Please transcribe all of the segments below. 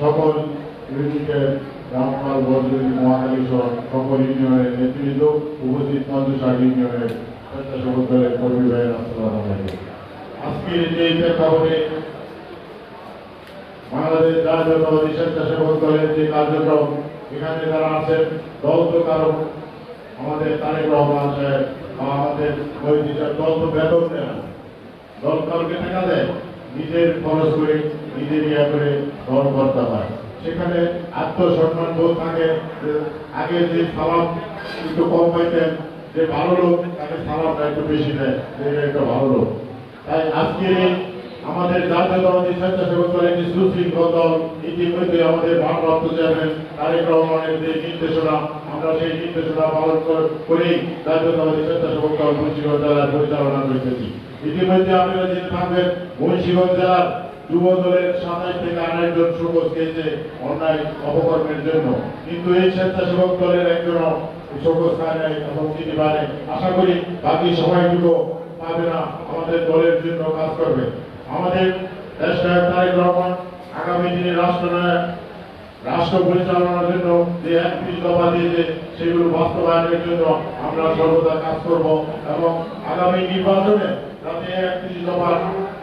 সকল ইউনিটের রামপাল বদলি মহাকালী সহ সকল ইউনিয়নের নেতৃবৃন্দ, উপস্থিত মঞ্জুষা ইউনিয়নের স্বেচ্ছাসেবক কর্মী ভাইয়ের, আসসালামু আজকের যে প্রেক্ষাপটে বাংলাদেশ জাতীয়তাবাদী স্বেচ্ছাসেবক দলের যে কার্যক্রম, এখানে যারা আছেন, দল তো কারণ আমাদের তারেক রহমান সাহেব বা আমাদের দল তো বেতন দেয় না। দল কাউকে টাকা দেয়, নিজের খরচ করে নিজের করে দল করতে হয়। সেখানে আত্মসম্মান বোধ থাকে আগে যে সালাম একটু কম পাইতেন, যে ভালো লোক তাকে সালামটা একটু বেশি দেয় এটা একটা ভালো লোক। তাই আজকে আমাদের জাতীয়তাবাদী স্বেচ্ছাসেবক দলের যে সুশৃঙ্খল দল ইতিমধ্যে আমাদের ভারপ্রাপ্ত চেয়ারম্যান তারেক রহমানের যে নির্দেশনা, আমরা সেই নির্দেশনা পালন কর- করেই জাতীয়তাবাদী স্বেচ্ছাসেবক দল মুন্সিগঞ্জ জেলার পরিচালনা করতেছি। ইতিমধ্যে আপনারা জেনে থাকবেন, মুন্সিগঞ্জ জেলার যুব দলের সাতাশ থেকে আঠাশ জন সুবোধ খেয়েছে অন্যায় অপকর্মের জন্য। কিন্তু এই স্বেচ্ছাসেবক দলের একজন নাই তিনি পারে আশা করি বাকি সময়টুকু পাবে না, আমাদের দলের জন্য কাজ করবে। আমাদের দেশ নায়ক তারেক রহমান আগামী দিনে রাষ্ট্রনায়ক, রাষ্ট্র পরিচালনার জন্য যে একত্রিশ দফা দিয়েছে, সেগুলো বাস্তবায়নের জন্য আমরা সর্বদা কাজ করব এবং আগামী নির্বাচনে যাতে একত্রিশ দফার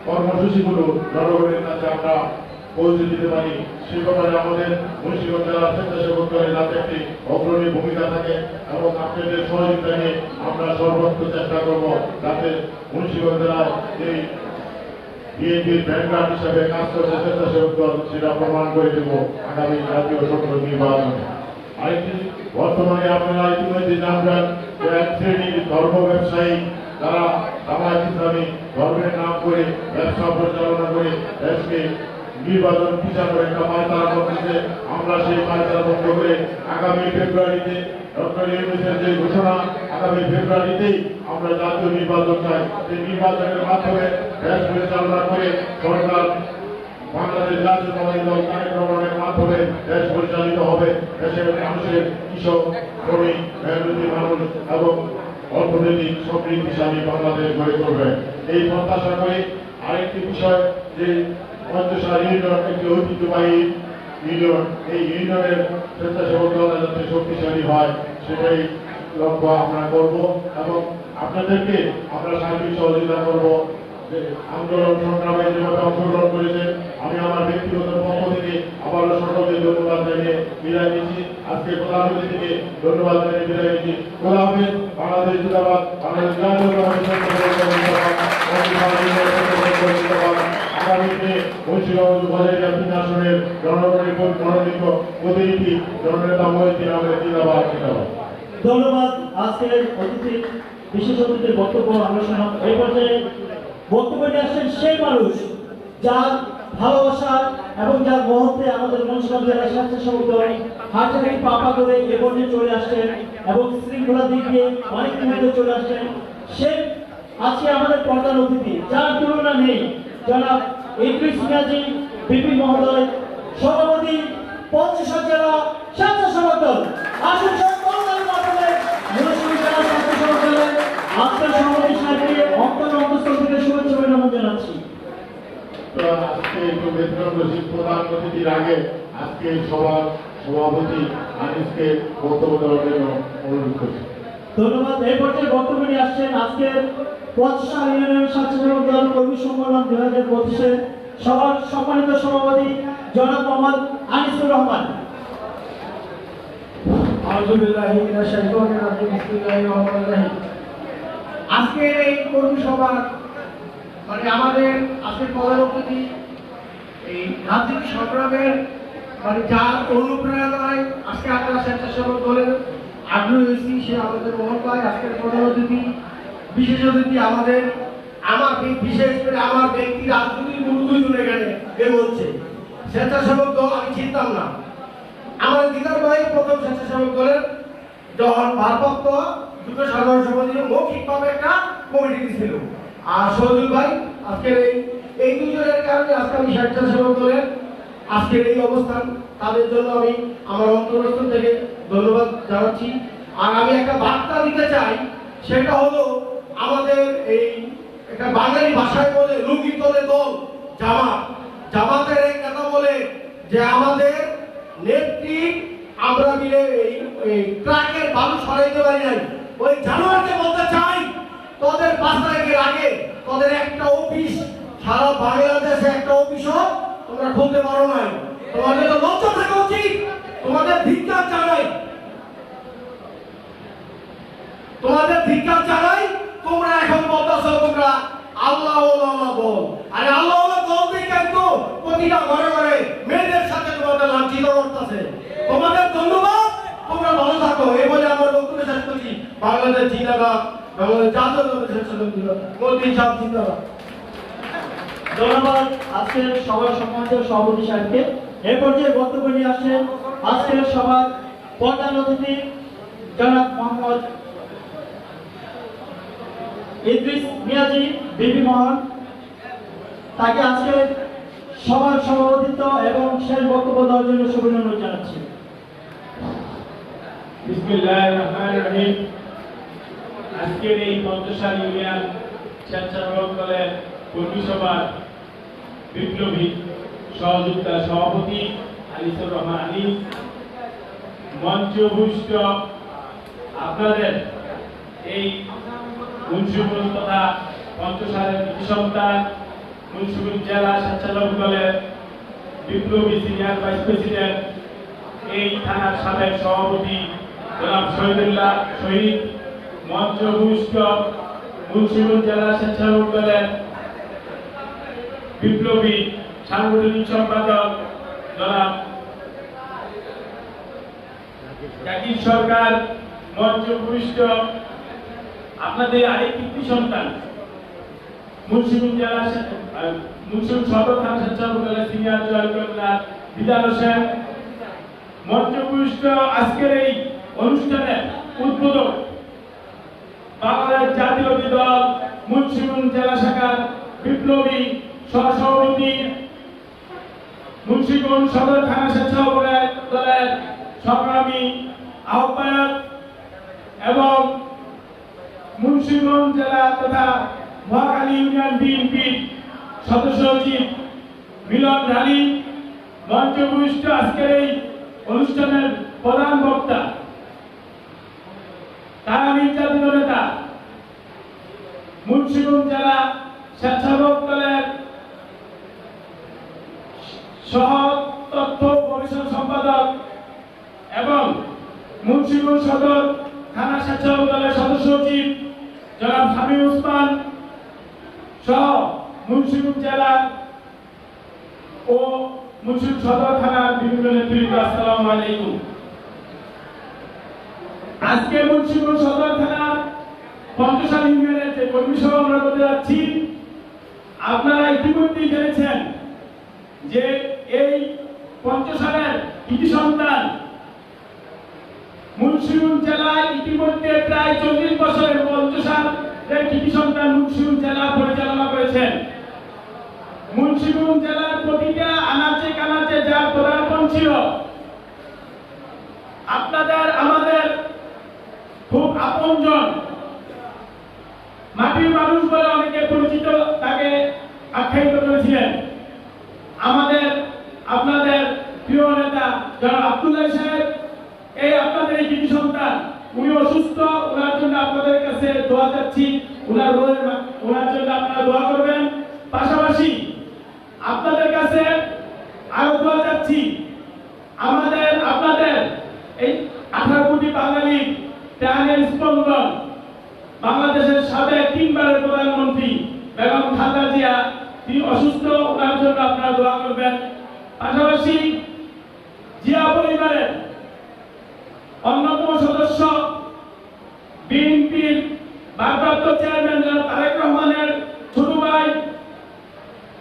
কর্মসূচিগুলো জনগণের কাছে আমরা পৌঁছে দিতে পারি। সে ব্যাপারে আমাদের মুন্সিগঞ্জ জেলা স্বেচ্ছাসেবক দলের যাতে একটি অগ্রণী ভূমিকা থাকে এবং আপনাদের সহযোগিতা নিয়ে আমরা সর্বোচ্চ চেষ্টা করব যাতে মুন্সিগঞ্জ জেলায় যেই বিএনপির ব্যাংকার হিসাবে কাজ করছে স্বেচ্ছাসেবক দল, সেটা প্রমাণ করে দেব আগামী জাতীয় সংসদ নির্বাচনে। আরেকটি, বর্তমানে আপনারা ইতিমধ্যে জানবেন এক শ্রেণির ধর্ম ব্যবসায়ী যারা জামায়াত ইসলামী ধর্মের নাম করে, ব্যবসা পরিচালনা করে, দেশকে নির্বাচন পিছা করে একটা পায়তারা করতেছে আমরা সেই পায়তারা বন্ধ করে আগামী ফেব্রুয়ারিতে ডক্টর যে ঘোষণা, আগামী ফেব্রুয়ারিতেই আমরা জাতীয় নির্বাচন চাই। সেই নির্বাচনের মাধ্যমে দেশ পরিচালনা করে সরকার বাংলাদেশ জাতীয়তাবাদী দল তারেক রহমানের মাধ্যমে দেশ পরিচালিত হবে। দেশের মানুষের কৃষক, শ্রমিক মেহনতি মানুষ এবং অর্থনৈতিক সমৃদ্ধিশালী বাংলাদেশ গড়ে তুলবে। এই প্রত্যাশা করে আরেকটি বিষয় যে পঞ্চসার ইউনিয়ন একটি ঐতিহ্যবাহী ইউনিয়ন এই ইউনিয়নের স্বেচ্ছাসেবক দল যাতে শক্তিশালী হয়, সেটাই লক্ষ্য আমরা করব এবং আপনাদেরকে আমরা সার্বিক সহযোগিতা করব। আন্দোলন সংগ্রামে যেভাবে অংশগ্রহণ করেছেন আমি আমার ব্যক্তিগত পক্ষ থেকে আবারও সকলকে ধন্যবাদ জানিয়ে বিদায় নিচ্ছি। আজকে প্রধানমন্ত্রী থেকে ধন্যবাদ জানিয়ে বিদায় নিচ্ছি। খোলা হবে বাংলাদেশ জিন্দাবাদ, বাংলাদেশ জাতীয়তাবাদী স্বেচ্ছাসেবক দল জিন্দাবাদ আগামী দিনে মুন্সিগঞ্জ জিন্দাবাদ ধন্যবাদ আজকের অতিথি, বিশেষ অতিথির বক্তব্য শুনলাম এই পর্যায়ে বক্তব্য আসছেন সেই মানুষ যার ভালোবাসা এবং যার মুহূর্তে আমাদের স্বেচ্ছাসেবক দল হাতে থেকে পাপা করে এ চলে এবং শৃঙ্খলা দিক অনেক মধ্যে চলে সে আজকে আমাদের প্রধান অতিথি, যার তুলনা নেই। জনাব ইদ্রিস মিয়াজি, বিপি মহোদয়, সভাপতি পঞ্চাশ জেলা স্বেচ্ছাসেবক দল আসুন আজকের সমাবেশ সাথে অন্তর অন্তঃস্থল থেকে শুভেচ্ছা অভিনন্দন জানাচ্ছি তো আজকে একটু ব্যতিক্রম প্রধান অতিথির আগে আজকে সভার সভাপতি আনিসকে বক্তব্য দেওয়ার জন্য অনুরোধ করছি। ধন্যবাদ। এই পর্যায়ে বক্তব্য নিয়ে আসছেন আজকের পঞ্চাশ ইউনিয়নের স্বেচ্ছাসেবক দল কর্মী সম্মেলন দুই হাজার পঁচিশে সবার সম্মানিত সভাপতি জনাব মোহাম্মদ আনিসুর রহমান। আলহামদুলিল্লাহ মিনাশ শাইতানির রাজিম। বিসমিল্লাহির রহমানির রহিম। আজকের এই কর্মী সভা মানে আমাদের আজকের প্রধান অতিথি, এই রাজনীতি সংগ্রামের মানে যার অনুপ্রেরণায় আজকে আপনারা স্বেচ্ছাসেবক দলের আগ্রহী হয়েছি, সে আমাদের মহল পায়। আজকের প্রধান অতিথি, বিশেষ অতিথি আমাদের আমার বিশেষ করে আমার ব্যক্তি রাজনীতির দুইজন এখানে এ বলছে। স্বেচ্ছাসেবক দল, আমি চিনতাম না। আমার দিদার ভাই প্রথম স্বেচ্ছাসেবক দলের যখন ভারপ্রাপ্ত দুটো সাধারণ সভাপতি মৌখিকভাবে একটা কমিটি দিয়েছিল আর সজুল ভাই আজকের এই এই দুজনের কারণে আজকে আমি স্বেচ্ছাসেবক দলের আজকের এই অবস্থান, তাদের জন্য আমি আমার অন্তরস্থ থেকে ধন্যবাদ জানাচ্ছি। আর আমি একটা বার্তা দিতে চাই, সেটা হলো আমাদের এই একটা বাঙালি ভাষায় বলে লুঙ্গি তলে দল, জামাত। জামাতের এক নেতা বলে যে আমাদের নেত্রী, আমরা মিলে এই এই ট্রাকের বালু সরাইতে পারি নাই। ওই জানুয়ারিতে বলতে চাই তোদের তারিখের আগে তোদের একটা অফিস, সারা বাংলাদেশে একটা অফিসও তোমরা খুলতে পারো নাই। তোমাদের তো লজ্জা থাকা উচিত। তোমাদের ধিক্কার জানাই। তোমাদের ধিক্কার জানাই, তোমরা এখন বলতেছো তোমরা আল্লাহ আরে আল্লাহ বল দিয়ে কিন্তু প্রতিটা ঘরে ঘরে মেয়েদের সাথে তোমাদের তোমাদের ধন্যবাদ। তোমরা ভালো থাকো। বাংলাদেশ ধন্যবাদ আজকের সভার সম্মানিত সভাপতি সাহেবকে। এ পর্যায়ে বক্তব্য নিয়ে আসেন আজকের সভার প্রধান অতিথি জনাব মোহাম্মদ ইদ্রিস মিয়াজি বিবি মোহন। তাকে আজকে সভার সভাপতিত্ব এবং শেষ বক্তব্য দেওয়ার জন্য শুভেচ্ছা জানাচ্ছি। বিসমিল্লাহির রহমানির রহিম। আজকের এই পঞ্চশাল ইউনিয়ন স্বেচ্ছাসেবক দলের কর্মী বিপ্লবী সহযোগিতা সভাপতি আনিসুর রহমান আলী, মঞ্চভূষ্ট আপনাদের এই মুন্সিপুর তথা পঞ্চশালের কৃষি সন্তান মুন্সিপুর জেলা স্বেচ্ছাসেবক দলের বিপ্লবী সিনিয়র ভাইস প্রেসিডেন্ট, এই থানার সাবেক সভাপতি জনাব শহীদুল্লাহ শহীদ মঞ্চভূষ্ট মুন্সিগঞ্জ জেলা দলের বিপ্লবী সাংগঠনিক সম্পাদক জনাব সরকার মঞ্চভূষ্ট আপনাদের আরেকটি কৃতি সন্তান, মুন্সিগঞ্জ জেলা মুন্সিগঞ্জ সদর থানা স্বেচ্ছাসেবক দলের সিনিয়র হোসেন। মঞ্চপুষ্ট আজকের এই অনুষ্ঠানের উদ্বোধক বাংলাদেশ জাতীয়তাবাদী দল মুন্সিগঞ্জ জেলা শাখার বিপ্লবী সহসভাপতি মুন্সিগঞ্জ সদর থানা স্বেচ্ছাসেবক দলের সংগ্রামী আহ্বায়ক এবং মুন্সিগঞ্জ জেলা তথা মহাকালী ইউনিয়ন বিএনপির সদস্য সচিব মিলন ঢালি মঞ্চভূষ্ট আজকের এই অনুষ্ঠানের প্রধান বক্তা। তারা নির্যাতিত নেতা। মুন্সিগঞ্জ জেলা স্বেচ্ছাসেবক দলের সহ তথ্য পরিষদ সম্পাদক এবং মুন্সিগঞ্জ সদর থানা স্বেচ্ছাসেবক দলের সদস্য সচিব জনাব সামি উসমান সহ মুন্সিগঞ্জ জেলা ও মুন্সিগঞ্জ সদর থানার বিভিন্ন নেতৃত্ব আসসালামু আলাইকুম। আজকে মুন্সিগঞ্জ সদর থানার পঞ্চশাল ইউনিয়নের যে কর্মী সভা আমরা করতে যাচ্ছি, আপনারা ইতিমধ্যেই জেনেছেন যে এই পঞ্চশালের কৃতি সন্তান মুন্সিগঞ্জ জেলায় ইতিমধ্যে প্রায় চল্লিশ বছরের পঞ্চশাল কৃতি সন্তান জেলা পরিচালনা করেছেন। মুন্সিগঞ্জ জেলার প্রতিটা আনাচে কানাচে যার পদার্পণ ছিল, আপনাদের, আমাদের খুব আপনজন। মাটির মানুষ বলে অনেকে পরিচিত, তাকে আখ্যায়িত করেছিলেন। আমাদের, আপনাদের প্রিয় নেতা যারা আব্দুল্লাহ সাহেব, এই আপনাদের এই কৃষি সন্তান উনি অসুস্থ ওনার জন্য আপনাদের কাছে দোয়া চাচ্ছি। ওনার ওনার জন্য আপনারা দোয়া করবেন। পাশাপাশি আপনাদের কাছে আরও দোয়া চাচ্ছি। আমাদের, আপনাদের এই আঠারো কোটি বাঙালি ত্যাগের স্পন্দন বাংলাদেশের সাবেক তিনবারের প্রধানমন্ত্রী বেগম খালেদা জিয়া, তিনি অসুস্থ, ওনার জন্য আপনারা দোয়া করবেন। পাশাপাশি জিয়া পরিবারের অন্যতম সদস্য বিএনপির ভারপ্রাপ্ত চেয়ারম্যান জনাব তারেক রহমানের ছোট ভাই,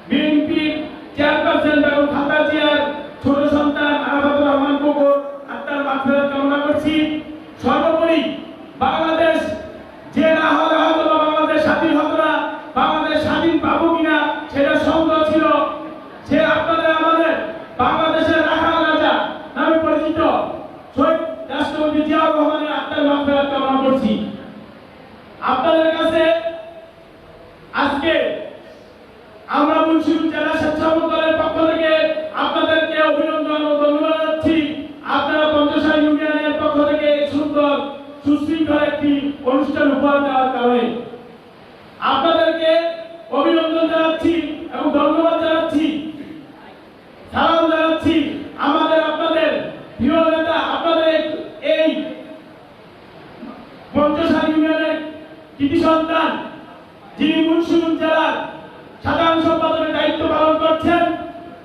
বিএনপির চেয়ারপারসন বেগম খালেদা জিয়ার ছোট সন্তান আরাফাতুর রহমান কুকুর আত্মার মাগফিরাত কামনা করছি সর্বোপরি বাংলাদেশ যে না হলে হয়তো বা বাংলাদেশ স্বাধীন হতো না বাংলাদেশ স্বাধীন পাবো কিনা সেটা সন্দেহ ছিল সে আপনাদের আমাদের বাংলাদেশের রাখাল রাজা নামে পরিচিত শহীদ রাষ্ট্রপতি জিয়াউর রহমানের আত্মার মাগফিরাত কামনা করছি আপনাদের কাছে আজকে আমরা মুন্সিগঞ্জ জেলা স্বেচ্ছাসেবক দলের পক্ষ থেকে কারণে আপনাদেরকে অভিনন্দন জানাচ্ছি এবং ধন্যবাদ জানাচ্ছি সালাম জানাচ্ছি আমাদের আপনাদের প্রিয় নেতা আপনাদের এই পঞ্চসার ইউনিয়নের কৃতি সন্তান যিনি মুন্সিগঞ্জ জেলার সাধারণ সম্পাদকের দায়িত্ব পালন করছেন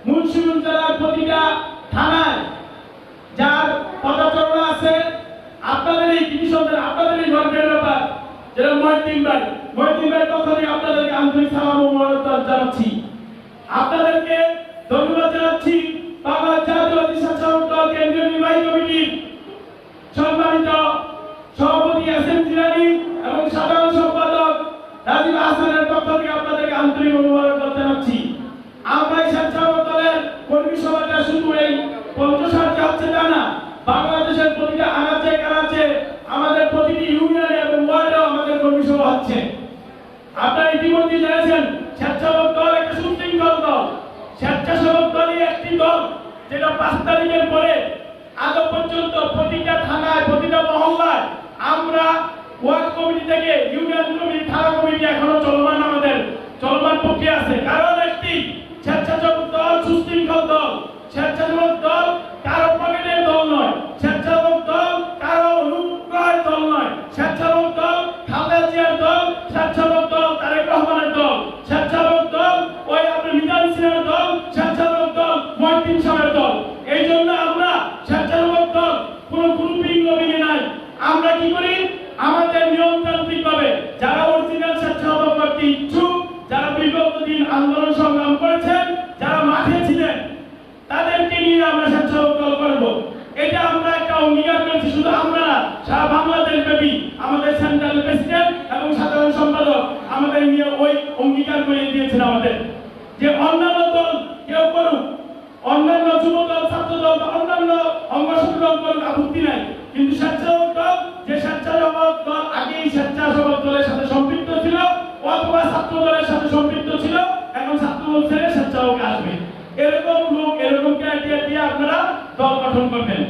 মুন্সিগঞ্জ জেলার প্রতিটা থানায় যার পদাচরণ আছে আপনাদের এই কৃতি সন্তান আপনাদের এই গর্বের ব্যাপার যেটা মহিদ্দিন ভাই মহিদ্দিন ভাইয়ের পক্ষ থেকে আপনাদেরকে আন্তরিক সালাম ও মনোনয়ন জানাচ্ছি আপনাদেরকে ধন্যবাদ জানাচ্ছি বাবা জাতীয় শাসক দল কেন্দ্রীয় নির্বাহী কমিটির সম্মানিত সভাপতি এস এম জিলানি এবং সাধারণ সম্পাদক রাজীব হাসানের পক্ষ থেকে আপনাদেরকে আন্তরিক অনুমোদন জানাচ্ছি। আমরা এই দলের কর্মী সভাটা শুধু এই পঞ্চষাটটি হচ্ছে তা না বাংলাদেশের প্রতিটা আনাচে কানাচে আমাদের প্রতিটি ইউনিয়নে এবং ওয়ার্ডেও আমাদের কর্মী সভা হচ্ছে। আপনারা ইতিমধ্যে জেনেছেন স্বেচ্ছাসেবক দল একটা সুশৃঙ্খল দল। স্বেচ্ছাসেবক দলই একটি দল যেটা পাঁচ তারিখের পরে আজ পর্যন্ত প্রতিটা থানায়, প্রতিটা মহল্লায় আমরা ওয়ার্ড কমিটি থেকে ইউনিয়ন কমিটি, থানা কমিটি এখনও চলমান চলমান প্রক্রিয়া আছে। কারণ যে অন্যান্য দল কেউ করুক, অন্যান্য যুব দল ছাত্র দল বা অন্যান্য অঙ্গ সংগঠন করুক, আপত্তি নাই। কিন্তু স্বেচ্ছাসেবক দল, যে স্বেচ্ছাসেবক দল আগেই স্বেচ্ছাসেবক দলের সাথে সম্পৃক্ত ছিল, অথবা ছাত্র দলের সাথে সম্পৃক্ত ছিল, এখন ছাত্র দল ছেড়ে স্বেচ্ছাসেবক আসবে। এরকম লোক, এরকম ক্রাইটেরিয়া দিয়ে আপনারা দল গঠন করবেন।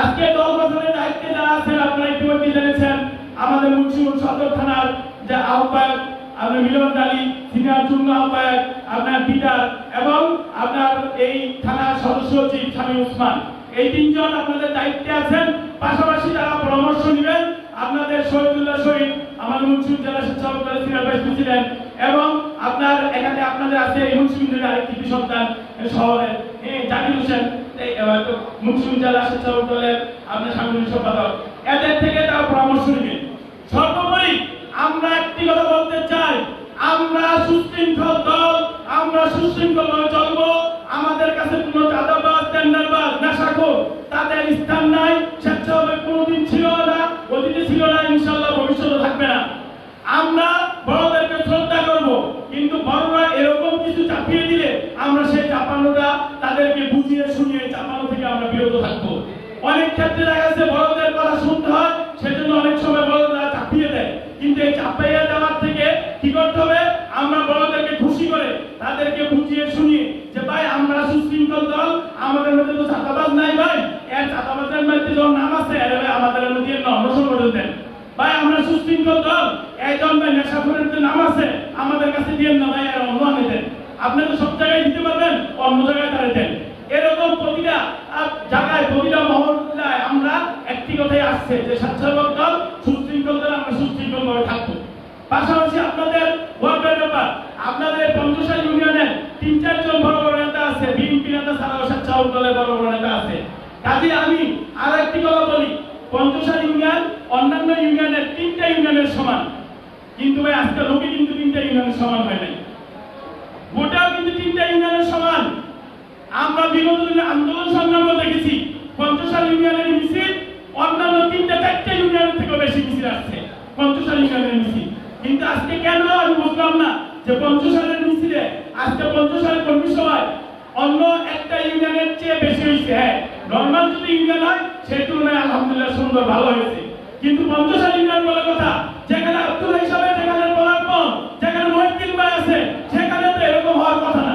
আজকে দল গঠনের দায়িত্বে যারা আছেন, আপনারা ইতিমধ্যে জেনেছেন, আমাদের মুন্সিগঞ্জ সদর থানার যে আহ্বায়ক আপনার মিলন আলী সিনিয়র যুগ্ম আহ্বায়ক, আপনার পিটার এবং আপনার এই থানার সদস্য সচিব স্বামী উসমান। এই তিনজন আপনাদের দায়িত্বে আছেন, পাশাপাশি তারা পরামর্শ নেবেন আপনাদের শহীদুল্লাহ শহীদ আমাদের মুন্সিগঞ্জ জেলা স্বেচ্ছাসেবক সিনিয়র ভাইস প্রেসিডেন্ট এবং আপনার এখানে আপনাদের আছে এই মুন্সিগঞ্জের আরেকটি সন্তান শহরের জাকির হোসেন মুন্সিগঞ্জ জেলা স্বেচ্ছাসেবক দলের আপনার সাংগঠনিক সম্পাদক। এদের থেকে তারা পরামর্শ নেবেন। সর্বোপরি আমরা একটি কথা বলতে চাই। আমরা সুশৃঙ্খল দল, আমরা সুশৃঙ্খল ভাবে চলবো। আমাদের কাছে কোনো চাঁদাবাজ, টেন্ডারবাজ, নেশাখোর, তাদের স্থান নাই, স্বেচ্ছাভাবে কোনোদিন ছিল না, অতীতে ছিল না ইনশাল্লাহ ভবিষ্যতে থাকবে না। আমরা বড়দেরকে শ্রদ্ধা করব, কিন্তু বড়রা এরকম কিছু চাপিয়ে দিলে আমরা সেই চাপানোটা তাদেরকে বুঝিয়ে শুনিয়ে চাপানো থেকে আমরা বিরত থাকব। অনেক ক্ষেত্রে দেখা যাচ্ছে বড়দের কথা শুনতে হয় কিন্তু এই চাপাইয়া থেকে কি করতে হবে? আমরা বড়দেরকে খুশি করে তাদেরকে বুঝিয়ে শুনিয়ে যে, ভাই, আমরা সুশৃঙ্খল দল, আমাদের মধ্যে তো চাঁদাবাজ নাই ভাই। এর চাঁদাবাজের মধ্যে যখন নাম আছে ভাই, আমাদের মধ্যে অনশন করে দেন ভাই, আমরা সুশৃঙ্খল দল একজন ভাই নেশাখোরের যে নাম আছে, আমাদের কাছে দিয়ে না ভাই আর অন্য দেন আপনি তো সব জায়গায় দিতে পারবেন, অন্য জায়গায় তারা দেন। এরকম প্রতিটা জায়গায়, প্রতিটা মহল্লায় আমরা একটি কথাই আসছে যে স্বেচ্ছাসেবক দল, সুশৃঙ্খল দল, আমরা সুশৃঙ্খল ভাবে থাকব। পাশাপাশি আপনাদের ওয়ার্ডের ব্যাপার, আপনাদের পঞ্চশাল ইউনিয়নের তিন, চারজন বড় বড় নেতা আছে, বিএনপি নেতা ছাড়াও স্বেচ্ছাসেবক দলের বড় বড় নেতা আছে। কাজে আমি আর একটি কথা বলি পঞ্চশাল ইউনিয়ন অন্যান্য ইউনিয়নের তিনটা ইউনিয়নের সমান। কিন্তু ভাই, আজকে লোকে কিন্তু তিনটা ইউনিয়নের সমান হয় নাই। গোটাও কিন্তু তিনটা ইউনিয়নের সমান। আমরা বিগত আন্দোলন সংগ্রাম দেখেছি পঞ্চশাল ইউনিয়নের মিছিল অন্যান্য তিনটা, চারটা ইউনিয়নের থেকে বেশি মিছিল আসছে। পঞ্চশাল ইউনিয়নের মিছিল কিন্তু আজকে কেন আমি বুঝলাম না যে পঞ্চশালের মিছিলে আজকে পঞ্চশালের কর্মী সভায় অন্য একটা ইউনিয়নের চেয়ে বেশি হয়েছে। হ্যাঁ নর্মাল যদি ইউনিয়ন হয়, সেই তুলনায় আলহামদুলিল্লাহ সুন্দর, ভালো হয়েছে। কিন্তু পঞ্চশাল ইউনিয়ন বলে কথা, যেখানে আব্দুল হিসাবে যেখানে পরাক্রম যেখানে মহিদ্দিন ভাই আছে, সেখানে তো এরকম হওয়ার কথা না।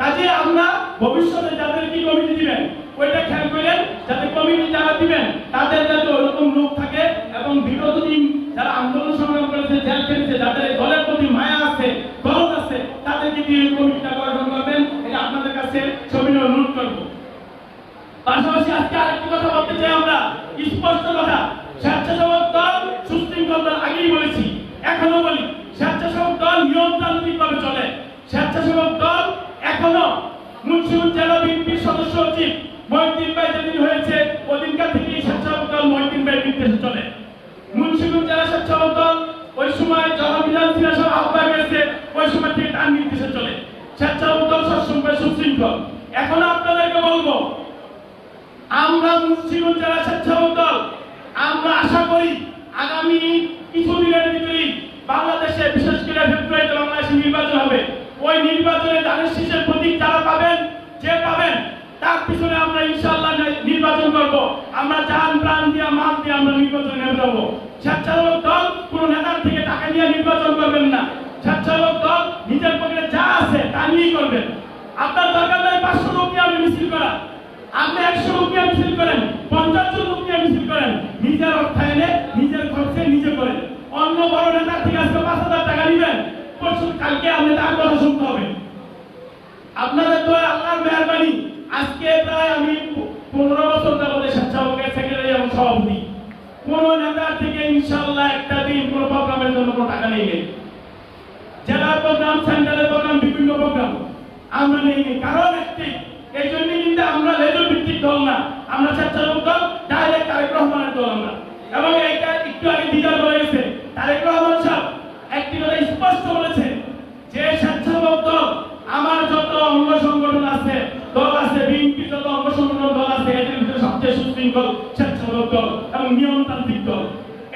কাজে আমরা ভবিষ্যতে যাদের কি কমিটি দিবেন, ওইটা খেয়াল করেন, যাতে কমিটি যারা দিবেন, তাদের যাতে ওরকম লোক থাকে এবং বিগত দিন যারা আন্দোলন সংগ্রাম করেছে জেল খেটেছে যাদের এই দলের প্রতি মায়া আছে দরদ আছে তাদেরকে দিয়ে এই কমিটিটা গঠন করবেন এটা আপনাদের কাছে ছবিটা অনুরোধ করব পাশাপাশি আজকে আরেকটি কথা বলতে চাই আমরা স্পষ্ট কথা স্বেচ্ছাসেবক দল সুশৃঙ্খল দল আগেই বলেছি এখনও বলি স্বেচ্ছাসেবক দল নিয়মতান্ত্রিক ভাবে চলে স্বেচ্ছাসেবক দল এখনও মুন্সিগঞ্জ জেলা বিএনপির সদস্য সচিব মহিউদ্দিন ভাই যেদিন হয়েছে ওদিনকার থেকেই স্বেচ্ছাসেবক দল মহিউদ্দিন ভাই নির্দেশে চলে। মুন্সিগঞ্জ জেলা স্বেচ্ছাসেবক দল ওই সময় যখন বিধান আহ্বায়ক হয়েছে ওই সময় থেকে তার নির্দেশে চলে। স্বেচ্ছাসেবক দল সবসময় সুশৃঙ্খল। এখন আপনাদেরকে বলব, আমরা মুন্সিগঞ্জ জেলা স্বেচ্ছাসেবক দল, আমরা আশা করি আগামী কিছুদিনের ভিতরেই বাংলাদেশে, বিশেষ করে ফেব্রুয়ারিতে বাংলাদেশে নির্বাচন হবে। ওই নির্বাচনে ধানের শীষের প্রতীক যারা পাবেন, যে পাবেন তার পিছনে আমরা ইনশাআল্লাহ নির্বাচন করব। আমরা জান, প্রাণ দিয়ে, মাল দিয়ে আমরা নির্বাচনে নেমে যাব। স্বেচ্ছাসেবক দল কোনো নেতার থেকে টাকা নিয়ে নির্বাচন করবেন না। স্বেচ্ছাসেবক দল নিজের পকেটে যা আছে তা নিয়েই করবেন। আপনার দরকার নাই পাঁচশো নিয়ে আপনি মিছিল করা। আপনি একশো নিয়ে মিছিল করেন, পঞ্চাশ জন লোক মিছিল করেন। নিজের অর্থায়নে নিজের খরচে নিজে করেন। অন্য বড় নেতার থেকে আজকে পাঁচ হাজার টাকা নিবেন। পরশু কালকে আপনি তার কথা শুনতে হবে। আপনাদের তো আল্লাহর মেহরবানি। আজকে প্রায় আমি পনেরো বছর যাবত স্বেচ্ছাসেবকের সেক্রেটারি এবং সভাপতি। কোন নেতার থেকে ইনশাআল্লাহ একটা দিন কোন প্রোগ্রামের জন্য কোনো টাকা নেই নেই। জেলার প্রোগ্রাম সেন্টারের প্রোগ্রাম, বিভিন্ন প্রোগ্রাম আমরা নেই নি। কারণ একটি, এই জন্য কিন্তু আমরা লেজর ভিত্তিক দল না। আমরা স্বেচ্ছাসেবক দল ডাইরেক্ট তারেক রহমানের দল আমরা। এবং এইটা একটু আগে দিদার বলে গেছে। তারেক রহমান সাহেব একটি কথা স্পষ্ট বলেছে যে স্বেচ্ছাসেবক দল আমার যত অঙ্গ সংগঠন আছে দল আছে, বিএনপি দল আছে সবচেয়ে সুশৃঙ্খল, স্বেচ্ছাসেবক এবং নিয়মতান্ত্রিক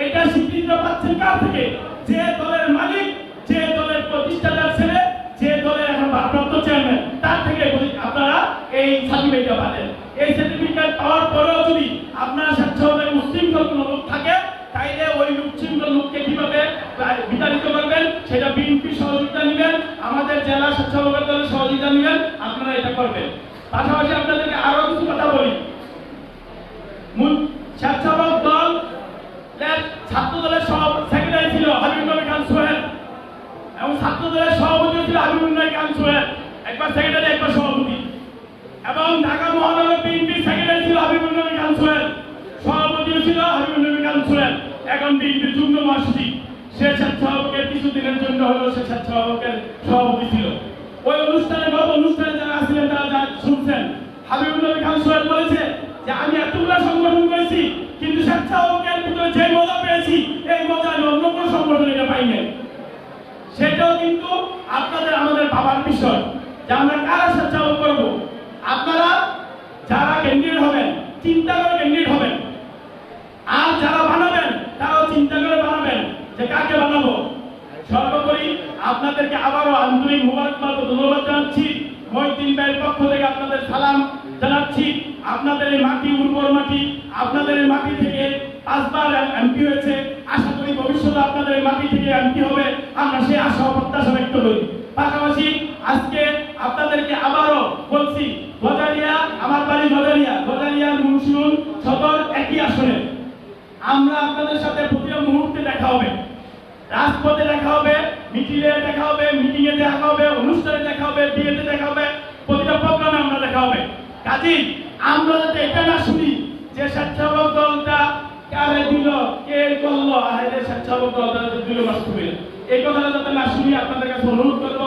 এটা পাচ্ছেন কার থেকে? যে দলের মালিক, যে দলের প্রতিষ্ঠাতার ছেলে, যে দলের তার থেকে আপনারা এই সার্টিফিকেটটা পাবেন। এই সার্টিফিকেট পাওয়ার পরেও যদি আপনার স্বেচ্ছাসেবকের উচ্ছৃঙ্খল কোনো লোক থাকে, তাইলে ওই উচ্ছৃঙ্খল লোককে কীভাবে বিতাড়িত করবেন? সেটা বিএনপি সহযোগিতা নেবেন, আমাদের জেলা স্বেচ্ছাসেবকের দলের সহযোগিতা নেবেন আপনারা এটা করবেন। পাশাপাশি আপনাদেরকে আরও কিছু কথা বলি। স্বেচ্ছাসেবক দল ছাত্র দলের সেক্রেটারি ছিল হাবিব নবী খান সোহেল এবং ছাত্র দলের সভাপতি ছিল হাবিবুল নবী খান সোহেল, একবার সেক্রেটারি, একবার সভাপতি। এবং ঢাকা মহানগর বিএনপির সেক্রেটারি ছিল হাবিবুল নবী খান সোহেল সভাপতি ছিল হাবিবুল নবী খান সোহেল। এখন বিএনপির যুগ্ম মহাসচিব। সে স্বেচ্ছাসেবকের কিছুদিনের জন্য হলেও সে স্বেচ্ছাসেবকের সভাপতি ছিল। ওই অনুষ্ঠানে গত অনুষ্ঠানে যারা আসছিলেন তারা শুনছেন। হাবিবুল নবী খান সোহেল বলেছে যে, আমি এতগুলো সংগঠন করেছি, কিন্তু স্বেচ্ছাসেবকের ভিতরে যে মজা পেয়েছি, এই মজা আমি অন্য কোনো সংগঠনে এটা পাই নাই সেটাও কিন্তু আপনাদের আমাদের ভাবার বিষয় যে, আমরা কারা স্বেচ্ছাসেবক করব? আপনারা যারা ক্যান্ডিডেট হবেন, চিন্তা করে ক্যান্ডিডেট হবেন। আর যারা বানাবেন, তারাও চিন্তা করে বানাবেন যে, কাকে বানাবো? সর্বোপরি আপনাদেরকে আবারও আন্তরিক মুবারকবাদ ও ধন্যবাদ জানাচ্ছি। মহিদিন ভাইয়ের পক্ষ থেকে আপনাদের সালাম জানাচ্ছি। আপনাদের এই মাটি, উর্বর মাটি, আপনাদের এই মাটি থেকে পাঁচবার এমপি হয়েছে। আশা করি ভবিষ্যতে আপনাদের এই মাটি থেকে এমপি হবে। আমরা সেই আশা ও প্রত্যাশা ব্যক্ত করি। পাশাপাশি আজকে আপনাদেরকে আবারও বলছি, গজারিয়া, আমার বাড়ি গজারিয়া গজারিয়ার মুন্সিগঞ্জ সদর একই আসনে। আমরা আপনাদের সাথে প্রতিটা মুহূর্তে দেখা হবে। রাজপথে দেখা হবে। মিটিংয়ে দেখা হবে মিটিং এ দেখা হবে অনুষ্ঠানে দেখা হবে বিয়েতে দেখা হবে প্রতিটা প্রোগ্রামে আমরা দেখা হবে কাজেই আমরা যাতে এটা না শুনি যে স্বেচ্ছাসেবক দলটা কারে দিল, কে করল, আরে স্বেচ্ছাসেবক দলটা দিল হয়ে এই কথাটা যাতে না শুনি, আপনাদের কাছে অনুরোধ করব,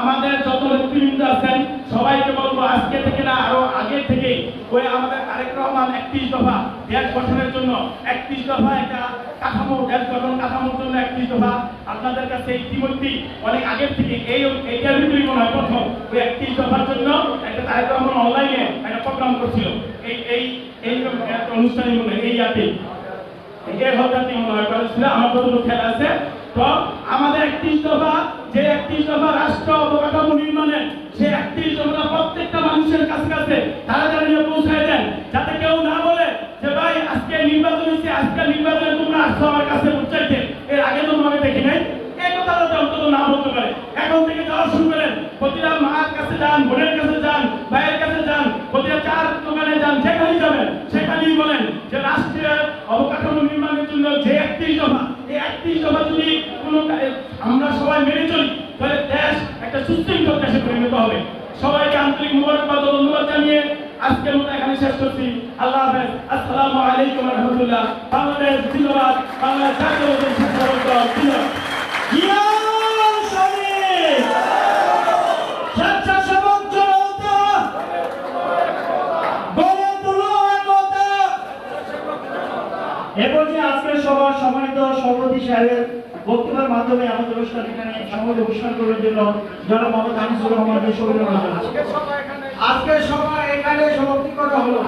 আমাদের যত নেতৃবৃন্দ আছেন, সবাইকে বলব, আজকে থেকে না, আরও আগে থেকে ওই আমাদের তারেক রহমান একত্রিশ দফা দেশ গঠনের জন্য একত্রিশ দফা একটা কাঠামো দেশ কাঠামোর জন্য একত্রিশ দফা আপনাদের কাছে ইতিমধ্যেই অনেক আগের থেকে এই এইটার ভিতরেই মনে হয় প্রথম। ওই একত্রিশ দফার জন্য একটা তারেক রহমান অনলাইনে একটা প্রোগ্রাম করছিল। এই এই এই অনুষ্ঠানে মনে হয় এই ইয়াতেই এর হঠাৎই মনে হয় করেছিল আমার যতটুকু খেয়াল আছে। তো আমাদের একত্রিশ দফা যে একত্রিশ দফা রাষ্ট্র অবকাঠামো নির্মাণের সেই একত্রিশ দফা প্রত্যেকটা মানুষের কাছে কাছে তারা যারা নিয়ে পৌঁছায় দেন। যাতে কেউ না নির্বাচন হচ্ছে আজকাল নির্বাচনে তোমরা আসছো আমার কাছে উচ্চাইতে এর আগে তো তোমাকে দেখি নাই। এই অন্তত না বলতে পারে। এখন থেকে যাওয়া শুরু করেন। প্রতিটা মার কাছে যান, বোনের কাছে যান, ভাইয়ের কাছে যান, প্রতিটা দোকানে যান যাবেন, সেখানেই বলেন যে রাষ্ট্রীয় অবকাঠামো নির্মাণের জন্য যে এই যদি কোনো আমরা সবাই মেনে চলি, তাহলে দেশ একটা সুশৃঙ্খল দেশে পরিণত হবে। সবাইকে আন্তরিক মোবারকবাদ অনুবাদ জানিয়ে আজকের মতো এখানে শেষ করছি। আল্লাহ হাফেজ। আসসালামু আলাইকুম রহমতুল্লাহ। বাংলাদেশ বাংলাদেশ জাতীয় সভাপতি সাহেবের বক্তব্যের মাধ্যমে আমাদের অনুষ্ঠান এখানে সমাজে অনুষ্ঠান করার জন্য জনাব মোহাম্মদ আনিসুর রহমানকে শুভেচ্ছা আজকের সভা এখানে সমাপ্তি করা হলো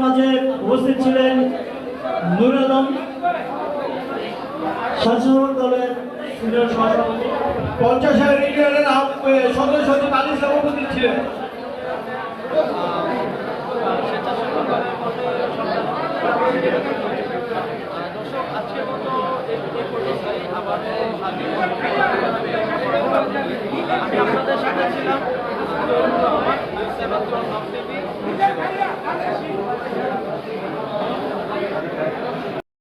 মাঝে উপস্থিত ছিলেন নুর আলম স্বেচ্ছাসেবক দলের সিনিয়র সহসভাপতি পঞ্চাশের ইউনিয়নের সদস্য আলী সভাপতি ছিলেন। আমি আপনাদের সাথে ছিলাম।